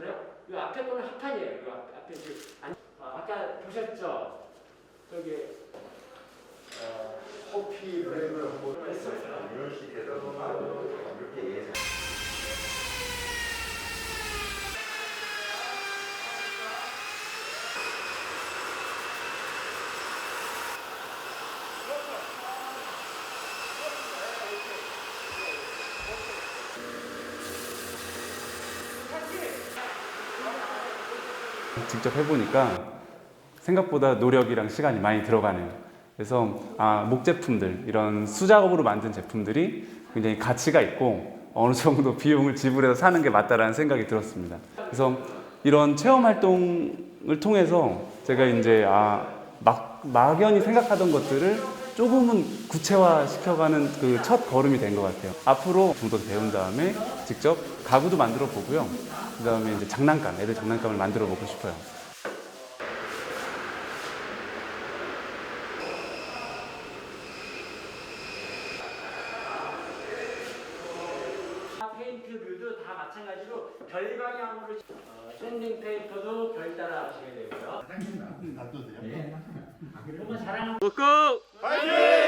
있잖아요. 이 앞에 거는 합판이에요. 이 앞, 앞에 그 안, 아, 아까 보셨죠? 저기 어, 커피 레벨 직접 해보니까 생각보다 노력이랑 시간이 많이 들어가네요. 그래서 아, 목 제품들 이런 수작업으로 만든 제품들이 굉장히 가치가 있고 어느 정도 비용을 지불해서 사는 게 맞다라는 생각이 들었습니다. 그래서 이런 체험 활동을 통해서 제가 이제 아, 막, 막연히 생각하던 것들을 조금은 구체화 시켜가는 그 첫 걸음이 된 것 같아요. 앞으로 좀 더 배운 다음에 직접 가구도 만들어 보고요. 그 다음에 이제 장난감, 애들 장난감을 만들어 보고 싶어요. 페인트들도 다 마찬가지로 별 방향으로 어, 샌딩 페이퍼도 별 따라 하시게 되고요. 놔둬도 돼요? 고고! 파이팅!